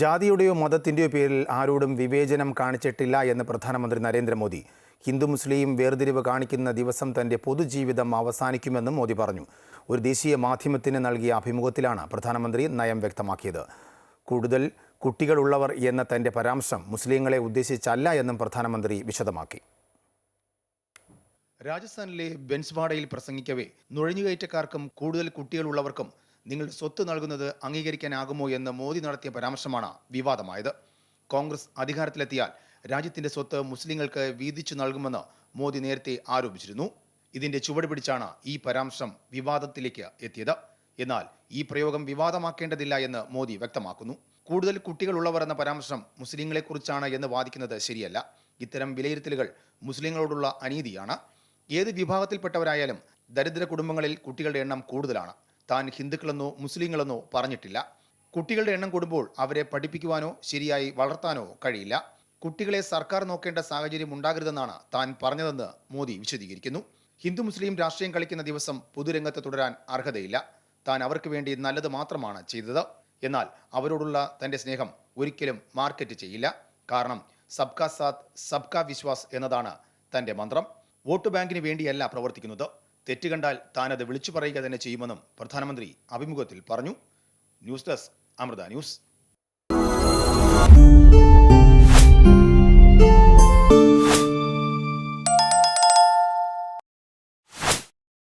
ജാതിയുടെയോ മതത്തിന്റെയോ പേരിൽ ആരോടും വിവേചനം കാണിച്ചിട്ടില്ല എന്ന് പ്രധാനമന്ത്രി നരേന്ദ്രമോദി. ഹിന്ദു മുസ്ലിം വേർതിരിവ് കാണിക്കുന്ന ദിവസം തന്റെ പൊതുജീവിതം അവസാനിക്കുമെന്നും മോദി പറഞ്ഞു. ഒരു ദേശീയ മാധ്യമത്തിന് നൽകിയ അഭിമുഖത്തിലാണ് പ്രധാനമന്ത്രി നയം വ്യക്തമാക്കിയത്. കൂടുതൽ കുട്ടികളുള്ളവർ എന്ന തന്റെ പരാമർശം മുസ്ലിങ്ങളെ ഉദ്ദേശിച്ചല്ല എന്നും പ്രധാനമന്ത്രി വിശദമാക്കി. രാജസ്ഥാനിലെ ബെൻസ്വാഡയിൽ പ്രസംഗിക്കവേ നുഴഞ്ഞുകയറ്റക്കാർക്കും കൂടുതൽ കുട്ടികളുള്ളവർക്കും നിങ്ങൾ സ്വത്ത് നൽകുന്നത് അംഗീകരിക്കാനാകുമോ എന്ന് മോദി നടത്തിയ പരാമർശമാണ് വിവാദമായത്. കോൺഗ്രസ് അധികാരത്തിലെത്തിയാൽ രാജ്യത്തിന്റെ സ്വത്ത് മുസ്ലിങ്ങൾക്ക് വീതിച്ചു നൽകുമെന്ന് മോദി നേരത്തെ ആരോപിച്ചിരുന്നു. ഇതിന്റെ ചുവട് പിടിച്ചാണ് ഈ പരാമർശം വിവാദത്തിലേക്ക് എത്തിയത്. എന്നാൽ ഈ പ്രയോഗം വിവാദമാക്കേണ്ടതില്ല എന്ന് മോദി വ്യക്തമാക്കുന്നു. കൂടുതൽ കുട്ടികളുള്ളവർ എന്ന പരാമർശം മുസ്ലിങ്ങളെക്കുറിച്ചാണ് എന്ന് വാദിക്കുന്നത് ശരിയല്ല. ഇത്തരം വിലയിരുത്തലുകൾ മുസ്ലിങ്ങളോടുള്ള അനീതിയാണ്. ഏത് വിഭാഗത്തിൽപ്പെട്ടവരായാലും ദരിദ്ര കുടുംബങ്ങളിൽ കുട്ടികളുടെ എണ്ണം കൂടുതലാണ്. താൻ ഹിന്ദുക്കളെന്നോ മുസ്ലിങ്ങളെന്നോ പറഞ്ഞിട്ടില്ല. കുട്ടികളുടെ എണ്ണം കൂടുമ്പോൾ അവരെ പഠിപ്പിക്കുവാനോ ശരിയായി വളർത്താനോ കഴിയില്ല. കുട്ടികളെ സർക്കാർ നോക്കേണ്ട സാഹചര്യം ഉണ്ടാകരുതെന്നാണ് താൻ പറഞ്ഞതെന്ന് മോദി വിശദീകരിക്കുന്നു. ഹിന്ദു മുസ്ലിം രാഷ്ട്രീയം കളിക്കുന്ന ദിവസം പൊതുരംഗത്ത് തുടരാൻ അർഹതയില്ല. താൻ അവർക്ക് വേണ്ടി നല്ലത് മാത്രമാണ് ചെയ്തത്. എന്നാൽ അവരോടുള്ള തന്റെ സ്നേഹം ഒരിക്കലും മാർക്കറ്റ് ചെയ്യില്ല. കാരണം സബ്കാ സാത് സബ്കാ വിശ്വാസ് എന്നതാണ് തന്റെ മന്ത്രം. വോട്ട് ബാങ്കിന് വേണ്ടിയല്ല പ്രവർത്തിക്കുന്നത്. തെറ്റ് കണ്ടാൽ താനത് വിളിച്ചു പറയുക തന്നെ ചെയ്യുമെന്നും പ്രധാനമന്ത്രി അഭിമുഖത്തിൽ പറഞ്ഞു. News desk Amrita news.